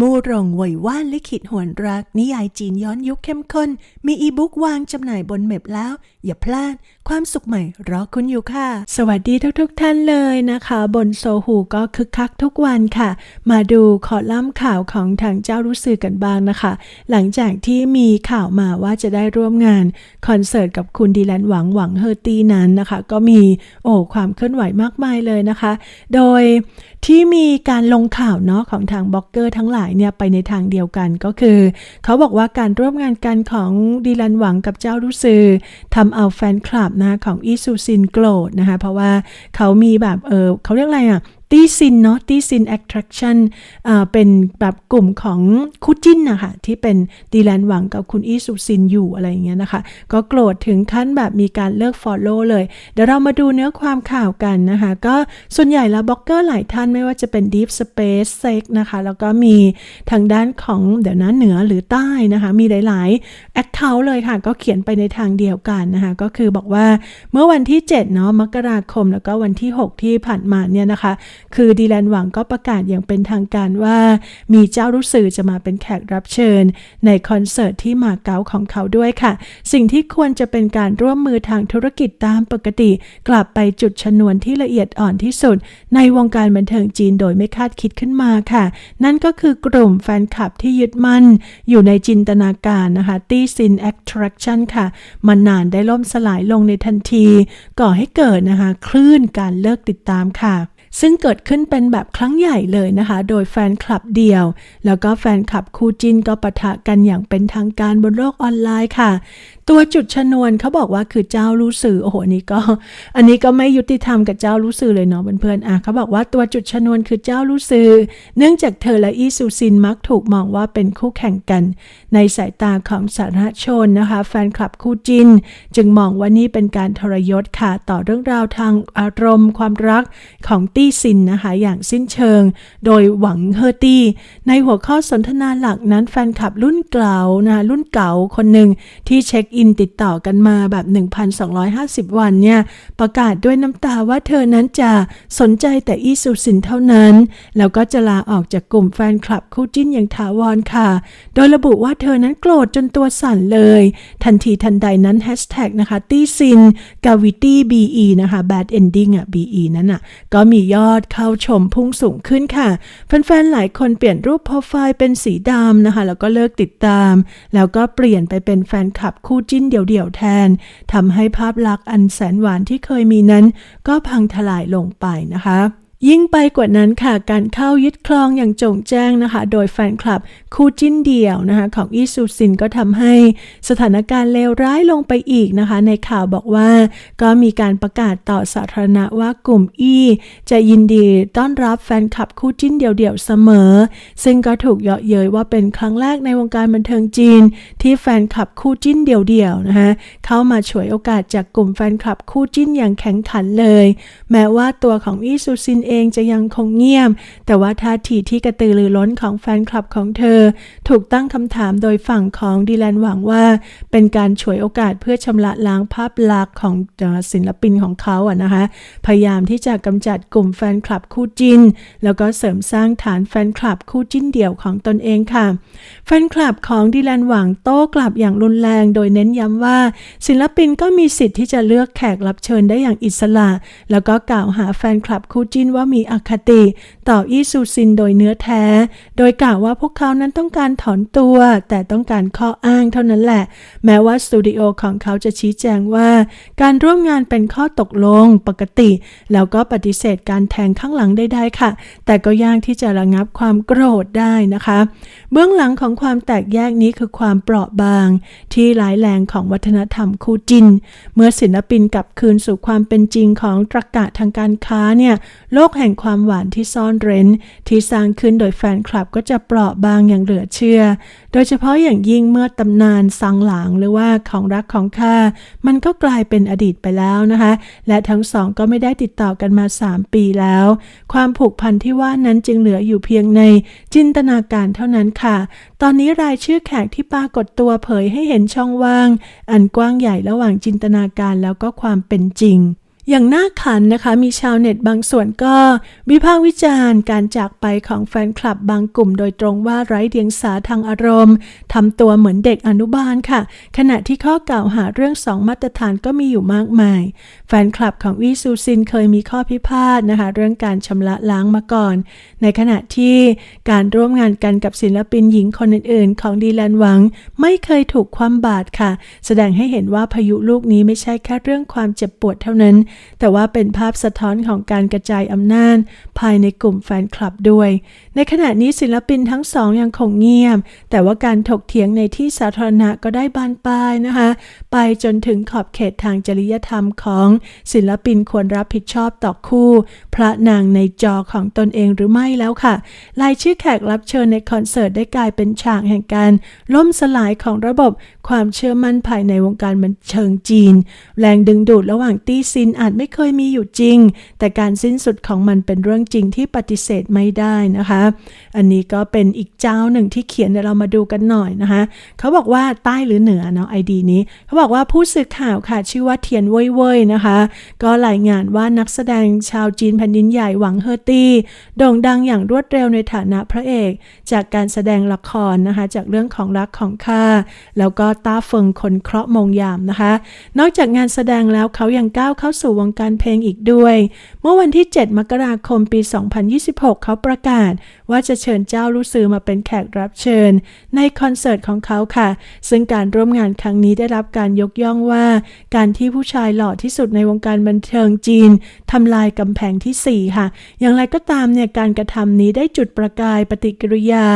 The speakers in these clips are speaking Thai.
มูรงไหวยว่านลิขิตหวนรัก นิยายจีนย้อนยุคเข้มข้น มีอีบุ๊กวางจำหน่ายบนเม็บแล้ว อย่าพลาด ความสุขใหม่รอคุณอยู่ค่ะ สวัสดีทุกๆทท่านเลยนะคะ บนโซหูก็คึกคักทุกวันค่ะ มาดูขอล่ำข่าวของทางเจ้ารู้สึกกันบ้างนะคะ หลังจากที่มีข่าวมาว่าจะได้ร่วมงานคอนเสิร์ตกับคุณดีแลนหวังหวังเฮอร์ตี้นั้นนะคะ ก็มีโอ้ความเคลื่อนไหวมากมายเลยนะคะ โดยที่มีการลงข่าวเนาะของทางบล็อกเกอร์ทั้งหลายเนี่ยไปในทางเดียวกันก็คือ เขาบอกว่าการร่วมงานกันของดีลันหวังกับเจ้ารู้สือทำเอาแฟนคลับนะของอีซูซินโกรธนะคะ เพราะว่าเขามีแบบเออเขาเรียกอะไรอะตีซินเนาะตีซินแอ t ทร c ชั่นเป็นแบบกลุ่มของคู่จิ้นนะคะที่เป็นดีแลนหวังกับคุณอีซูซินอยู่อะไรอย่างเงี้ยนะคะ ก็โกรธถึงขั้นแบบมีการเลิก Follow เลย เดี๋ยวเรามาดูเนื้อความข่าวกันนะคะ ก็ส่วนใหญ่แล้วบล็อกเกอร์หลายท่านไม่ว่าจะเป็น Deep Space Sex นะคะ แล้วก็มีทางด้านของเดี๋ยวนะเหนือหรือใต้นะคะ มีหลายๆ Account เลยค่ะ ก็เขียนไปในทางเดียวกันนะคะ ก็คือบอกว่าเมื่อวันที่7เนาะมกราคมแล้วก็วันที่ 6 ที่ผ่านมาเนี่ยนะคะคือดีแลนหวังก็ประกาศอย่างเป็นทางการว่า มีเจ้ารู้สื่อจะมาเป็นแขกรับเชิญ ในคอนเสิร์ตที่มาเก๊าของเขาด้วยค่ะ สิ่งที่ควรจะเป็นการร่วมมือทางธุรกิจตามปกติ กลับไปจุดชนวนที่ละเอียดอ่อนที่สุด ในวงการบันเทิงจีนโดยไม่คาดคิดขึ้นมาค่ะ นั่นก็คือกลุ่มแฟนคลับที่ยึดมั่น อยู่ในจินตนาการนะคะตีซินแอ t ทร c ชั่นค่ะมันนานได้ล่มสลายลงในทันที ก่อให้เกิดนะคะ คลื่นการเลิกติดตามค่ะ ซึ่งเกิดขึ้นเป็นแบบครั้งใหญ่เลยนะคะ โดยแฟนคลับเดียว แล้วก็แฟนคลับคู่จิ้นก็ปะทะกันอย่างเป็นทางการบนโลกออนไลน์ค่ะ ตัวจุดชนวนเขาบอกว่าคือเจ้ารู้สื่อโอ้โหนี้ก็ อันนี้ก็ไม่ยุติธรรมกับเจ้ารู้สื่อเลยเนาะเพื่อนๆอะเขาบอกว่าตัวจุดชนวนคือเจ้ารู้สื่อ เนื่องจากเธอและอีซูซินมักถูกมองว่าเป็นคู่แข่งกัน ในสายตาของสาธารณชนนะคะ แฟนคลับคู่จิน จึงมองว่านี่เป็นการทรยศค่ะต่อเรื่องราวทางอารมณ์ ความรักของตีซินนะคะอย่างสิ้นเชิง โดยหวังเฮอร์ตี้ ในหัวข้อสนทนาหลักนั้นแฟนคลับรุ่นเก่านะคะรุ่นเก่าคนหนึ่งที่เช็คอินติดต่อกันมาแบบ 1,250 วันเนี่ยประกาศด้วยน้ำตาว่าเธอนั้นจะสนใจแต่อีซูซินเท่านั้น แล้วก็จะลาออกจากกลุ่มแฟนคลับคู่จิ้นอย่างถาวรค่ะ โดยระบุว่าเธอนั้นโกรธจนตัวสั่นเลย ทันทีทันใดนั้นแฮชแท็กนะคะตี้ซินกาวิตี้บีอีนะคะ bad ending อะ BE นั้นอะก็มียอดเข้าชมพุ่งสูงขึ้นค่ะ แฟนๆ หลายคนเปลี่ยนรูปโปรไฟล์เป็นสีดำนะคะ แล้วก็เลิกติดตาม แล้วก็เปลี่ยนไปเป็นแฟนคลับคู่จิ้นเดี่ยวๆ แทนทำให้ภาพลักษณ์อันแสนหวานที่เคยมีนั้น ก็พังทลายลงไปนะคะ ยิ่งไปกว่านั้นค่ะการเข้ายึดครองอย่างจงแจ้งนะคะ โดยแฟนคลับคู่จิ้นเดี่ยวนะคะของอีซูซินก็ทำให้สถานการณ์เลวร้ายลงไปอีกนะคะ ในข่าวบอกว่าก็มีการประกาศต่อสาธารณะว่ากลุ่มอีจะยินดีต้อนรับแฟนคลับคู่จิ้นเดี่ยวๆเสมอ ซึ่งก็ถูกเยาะเย้ยว่าเป็นครั้งแรกในวงการบันเทิงจีน ที่แฟนคลับคู่จิ้นเดี่ยวๆนะคะเข้ามาฉวยโอกาสจากกลุ่มแฟนคลับคู่จิ้นอย่างแข็งขันเลย แม้ว่าตัวของอีซูซินเองจะยังคงเงียบ แต่ว่าท่าทีที่กระตือรือร้นของแฟนคลับของเธอ ถูกตั้งคำถามโดยฝั่งของดีแลนหวังว่า เป็นการฉวยโอกาสเพื่อชำระล้างภาพลักษณ์ของศิลปินของเขาอะนะคะ พยายามที่จะกำจัดกลุ่มแฟนคลับคู่จิ้น แล้วก็เสริมสร้างฐานแฟนคลับคู่จิ้นเดี่ยวของตนเองค่ะ แฟนคลับของดีแลนหวังโต้กลับอย่างรุนแรงโดยเน้นย้ำว่า ศิลปินก็มีสิทธิ์ที่จะเลือกแขกรับเชิญได้อย่างอิสระ แล้วก็กล่าวหาแฟนคลับคู่จิ้นว่ามีอคติต่ออีซูซินโดยเนื้อแท้ โดยกล่าวว่าพวกเขานั้นต้องการถอนตัว แต่ต้องการข้ออ้างเท่านั้นแหละ แม้ว่าสตูดิโอของเขาจะชี้แจงว่า การร่วมงานเป็นข้อตกลงปกติ แล้วก็ปฏิเสธการแทงข้างหลังได้ๆค่ะ แต่ก็ยากที่จะระงับความโกรธได้นะคะ เบื้องหลังของความแตกแยกนี้คือความเปราะบาง ที่ร้ายแรงของวัฒนธรรมคู่จิน เมื่อศิลปินกลับคืนสู่ความเป็นจริงของตรรกะทางการค้าเนี่ยโลกแห่งความหวานที่ซ่อนเร้น ที่สร้างขึ้นโดยแฟนคลับก็จะเปราะบางอย่างเหลือเชื่อ โดยเฉพาะอย่างยิ่งเมื่อตำนานสังหลังหรือว่าของรักของข้ามันก็กลายเป็นอดีตไปแล้วนะคะ และทั้งสองก็ไม่ได้ติดต่อกันมา 3 ปีแล้ว ความผูกพันที่ว่านั้นจึงเหลืออยู่เพียงในจินตนาการเท่านั้นค่ะ ตอนนี้รายชื่อแขกที่ปรากฏตัวเผยให้เห็นช่องว่าง อันกว้างใหญ่ระหว่างจินตนาการแล้วก็ความเป็นจริง อย่างน่าขันนะคะมีชาวเน็ตบางส่วนก็วิพากษ์วิจารณ์การจากไปของแฟนคลับบางกลุ่มโดยตรงว่าไร้เดียงสาทางอารมณ์ทำตัวเหมือนเด็กอนุบาลค่ะ ขณะที่ข้อกล่าวหาเรื่องสองมาตรฐานก็มีอยู่มากมาย แฟนคลับของวีซูซินเคยมีข้อพิพาทนะคะ เรื่องการชำระล้างมาก่อน ในขณะที่การร่วมงานกันกับศิลปินหญิงคนอื่นๆ ของดีแลนหวัง ไม่เคยถูกความบาดค่ะ แสดงให้เห็นว่าพายุลูกนี้ไม่ใช่แค่เรื่องความเจ็บปวดเท่านั้นแต่ว่าเป็นภาพสะท้อนของการกระจายอำนาจภายในกลุ่มแฟนคลับด้วย ในขณะนี้ศิลปินทั้งสองยังคงเงียบ แต่ว่าการถกเถียงในที่สาธารณะก็ได้บานปลายนะคะ ไปจนถึงขอบเขตทางจริยธรรมของศิลปินควรรับผิดชอบต่อคู่ พระนางในจอของตนเองหรือไม่แล้วค่ะรายชื่อแขกรับเชิญในคอนเสิร์ตได้กลายเป็นฉากแห่งการล่มสลายของระบบความเชื่อมั่นภายในวงการบันเทิงจีน แรงดึงดูดระหว่างตี้ซินอาจไม่เคยมีอยู่จริง แต่การสิ้นสุดของมันเป็นเรื่องจริงที่ปฏิเสธไม่ได้นะคะ อันนี้ก็เป็นอีกเจ้าหนึ่งที่เขียนเดี๋ยวเรามาดูกันหน่อยนะคะ เขาบอกว่าใต้หรือเหนือเนาะไอดีนี้ เขาบอกว่าผู้สื่อข่าวค่ะชื่อว่าเทียนเว่ยเว่ยนะคะ ก็รายงานว่านักแสดงชาวจีนแผ่นดินใหญ่หวังเฮอร์ตี้โด่งดังอย่างรวดเร็วในฐานะพระเอก จากการแสดงละครนะคะ จากเรื่องของรักของข้าแล้วก็ตาเฟิงคนเคราะห์มงยามนะคะ นอกจากงานแสดงแล้วเขายังก้าวเข้าสู่วงการเพลงอีกด้วย เมื่อวันที่ 7 มกราคมปี 2026 เขาประกาศ ว่าจะเชิญเจ้ารู้ซือมาเป็นแขกรับเชิญ ในคอนเสิร์ตของเขาค่ะ ซึ่งการร่วมงานครั้งนี้ได้รับการยกย่องว่า การที่ผู้ชายหล่อที่สุดในวงการบันเทิงจีนทำลายกำแพงที่ 4 ค่ะ อย่างไรก็ตามเนี่ยการกระทำนี้ได้จุดประกายปฏิกิริยา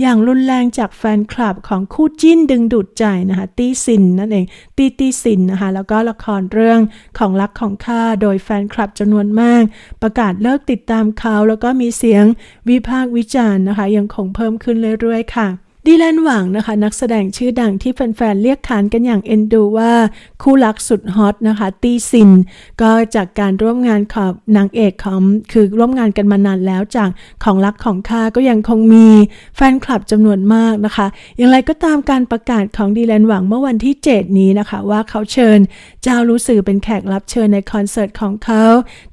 อย่างรุนแรงจากแฟนคลับของคู่จิ้นดึงดูดใจนะคะ ตีซินนั่นเองตีตีซินนะคะ แล้วก็ละครเรื่องของรักของข้าโดยแฟนคลับจำนวนมาก ประกาศเลิกติดตามเขา แล้วก็มีเสียงวิพากษ์วิจารณ์นะคะ ยังคงเพิ่มขึ้นเรื่อยๆค่ะ ดีแลนหวังนะคะ นักแสดงชื่อดังที่แฟนๆ เรียกขานกันอย่างเอ็นดูว่า คู่รักสุดฮอตนะคะ ตีซิน ก็จากการร่วมงานของนางเอกของคือร่วมงานกันมานานแล้วจากของรักของข้าก็ยังคงมีแฟนคลับจำนวนมากนะคะ อย่างไรก็ตามการประกาศของดีแลนหวังเมื่อวันที่ 7 นี้นะคะ ว่าเขาเชิญ เจ้ารู้สื่อเป็นแขกรับเชิญในคอนเสิร์ตของเขา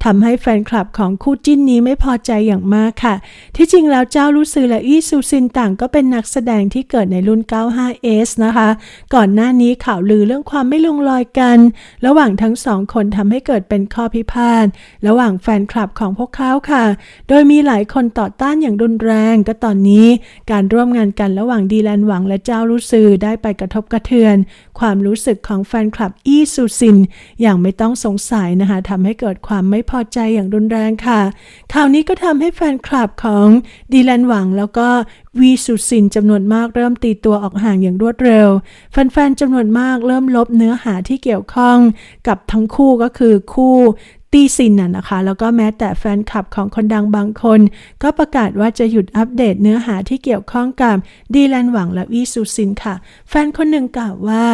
ทำให้แฟนคลับของคู่จิ้นนี้ไม่พอใจอย่างมากค่ะ ที่จริงแล้วเจ้ารู้สื่อและอี้ซูซินต่างก็เป็นนักแสดงที่เกิดในรุ่น 95S นะคะ ก่อนหน้านี้ข่าวลือเรื่องความไม่ลงรอยกัน ระหว่างทั้งสองคนทำให้เกิดเป็นข้อพิพาทระหว่างแฟนคลับของพวกเขาค่ะ โดยมีหลายคนต่อต้านอย่างรุนแรง ก็ตอนนี้การร่วมงานกันระหว่างดีแลนหวังและเจ้ารู้สื่อได้ไปกระทบกระเทือน ความรู้สึกของแฟนคลับอีซูซิน อย่างไม่ต้องสงสัยนะคะทำให้เกิดความไม่พอใจอย่างรุนแรงค่ะข่าวนี้ก็ทำให้แฟนคลับของดีแลนหวังแล้วก็ วีสุซินจำนวนมากเริ่มตีตัวออกห่างอย่างรวดเร็ว แฟนๆจำนวนมากเริ่มลบเนื้อหาที่เกี่ยวข้องกับทั้งคู่ก็คือคู่ตีซินน่ะนะคะ แล้วก็แม้แต่แฟนคลับของคนดังบางคน ก็ประกาศว่าจะหยุดอัปเดตเนื้อหาที่เกี่ยวข้องกับดีแลนหวังและวีซูซินค่ะ แฟนคนหนึ่งกล่าวว่า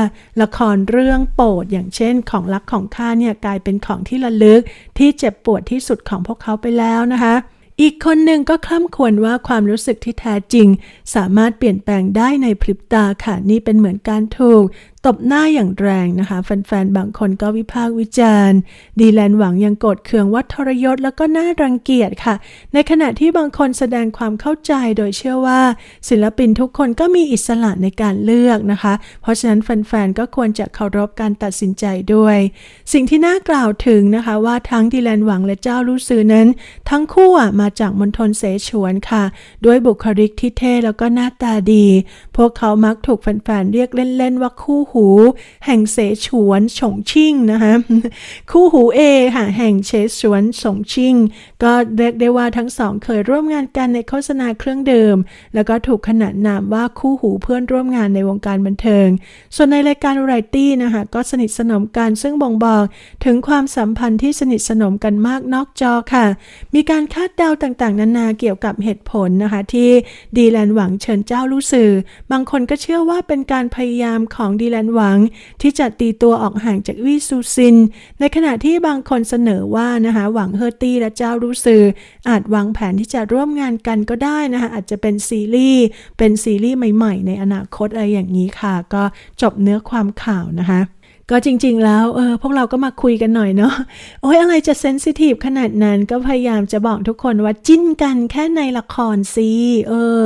ละครเรื่องโปรดอย่างเช่นของรักของข้าเนี่ยกลายเป็นของที่ระลึกที่เจ็บปวดที่สุดของพวกเขาไปแล้วนะคะ อีกคนหนึ่งก็คล่ำควรว่าความรู้สึกที่แท้จริง สามารถเปลี่ยนแปลงได้ในพริบตาค่ะ นี่เป็นเหมือนการถูกตบหน้าอย่างแรงนะคะ แฟนๆ บางคนก็วิพากษ์วิจารณ์ ดีแลนหวังยังโกรธเคืองว่าทรยศแล้วก็น่ารังเกียจค่ะ ในขณะที่บางคนแสดงความเข้าใจโดยเชื่อว่า ศิลปินทุกคนก็มีอิสระในการเลือกนะคะ เพราะฉะนั้นแฟนๆ ก็ควรจะเคารพการตัดสินใจด้วย สิ่งที่น่ากล่าวถึงนะคะว่าทั้งดีแลนหวังและเจ้ารู้ซือนั้น ทั้งคู่มาจากมณฑลเสฉวนค่ะ ด้วยบุคลิกที่เท่แล้วก็หน้าตาดี พวกเขามักถูกแฟนๆ เรียกเล่นๆว่าคู่หูแห่งเสฉวนฉงชิ่งนะคะคู่หูเอค่ะแห่งเสฉวนฉงชิ่งก็เรียกได้ว่าทั้งสองเคยร่วมงานกันในโฆษณาเครื่องดื่ม แล้วก็ถูกขนานนามว่าคู่หูเพื่อนร่วมงานในวงการบันเทิง ส่วนในรายการไรตี้นะคะก็สนิทสนมกันซึ่งบ่งบอกถึงความสัมพันธ์ที่สนิทสนมกันมากนอกจอค่ะ มีการคาดเดาต่างๆ นานาเกี่ยวกับเหตุผลนะคะ ที่ดีแลนหวังเชิญเจ้าลู่สื่อ บางคนก็เชื่อว่าเป็นการพยายามของดีแลนหวังที่จะตีตัวออกห่างจากวีซูซิน ในขณะที่บางคนเสนอว่านะคะหวังเฮอร์ตี้และเจ้ารู้สือ อาจวางแผนที่จะร่วมงานกันก็ได้นะคะอาจจะเป็นซีรีส์เป็นซีรีส์ใหม่ ๆ ในอนาคตอะไรอย่างนี้ค่ะ ก็จบเนื้อความข่าวนะคะ ก็จริงๆแล้วเออพวกเราก็มาคุยกันหน่อยเนาะโอ้ยอะไรจะเซนซิทีฟขนาดนั้นก็พยายามจะบอกทุกคนว่าจิ้นกันแค่ในละครสิเออ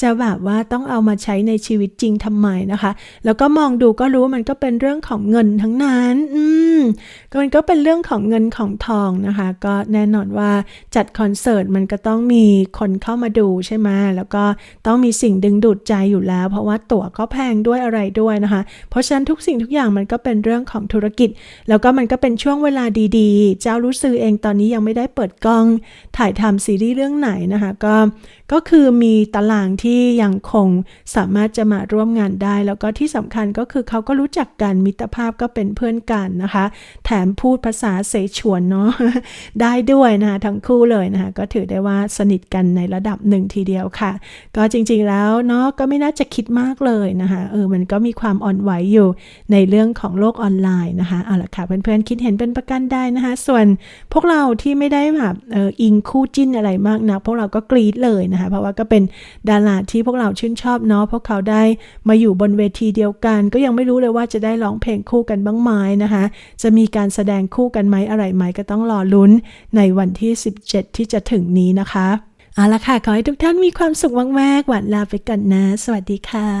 จะแบบว่าต้องเอามาใช้ในชีวิตจริงทำไมนะคะ แล้วก็มองดูก็รู้มันก็เป็นเรื่องของเงินทั้งนั้น อืม มันก็เป็นเรื่องของเงินของทองนะคะ ก็แน่นอนว่าจัดคอนเสิร์ตมันก็ต้องมีคนเข้ามาดูใช่ไหมแล้วก็ต้องมีสิ่งดึงดูดใจอยู่แล้ว เพราะว่าตั๋วก็แพงด้วยอะไรด้วยนะคะ เพราะฉะนั้นทุกสิ่งทุกอย่างมันก็เป็นเรื่องของธุรกิจ แล้วก็มันก็เป็นช่วงเวลาดีๆ เจ้ารู้สึอเองตอนนี้ยังไม่ได้เปิดกล้องถ่ายทำซีรีส์เรื่องไหนนะคะก็ก็คือมีตารางที่ยังคงสามารถจะมาร่วมงานได้ แล้วก็ที่สำคัญก็คือเขาก็รู้จักกันมิตรภาพก็เป็นเพื่อนกันนะคะ แถมพูดภาษาเสฉวนเนาะได้ด้วยนะคะทั้งคู่เลยนะคะก็ถือได้ว่าสนิทกันในระดับหนึ่งทีเดียวค่ะ ก็จริงๆแล้วเนาะก็ไม่น่าจะคิดมากเลยนะคะเออมันก็มีความอ่อนไหวอยู่ในเรื่องของโลกออนไลน์นะคะเอาละค่ะเพื่อนๆคิดเห็นเป็นประกันได้นะคะส่วนพวกเราที่ไม่ได้แบบเอออิงคู่จิ้นอะไรมากนะพวกเราก็กรี๊ดเลยนะคะเพราะว่าก็เป็นดาราที่พวกเราชื่นชอบเนาะเพราะเขาได้มาอยู่บนเวทีเดียวกัน ก็ยังไม่รู้เลยว่าจะได้ร้องเพลงคู่กันบ้างไหมนะคะ จะมีการแสดงคู่กันไหมอะไรไหมก็ต้องรอลุ้นในวันที่ 17 ที่จะถึงนี้นะคะ เอาละค่ะ ขอให้ทุกท่านมีความสุขมาก ๆ หวานลาไปก่อนนะ สวัสดีค่ะ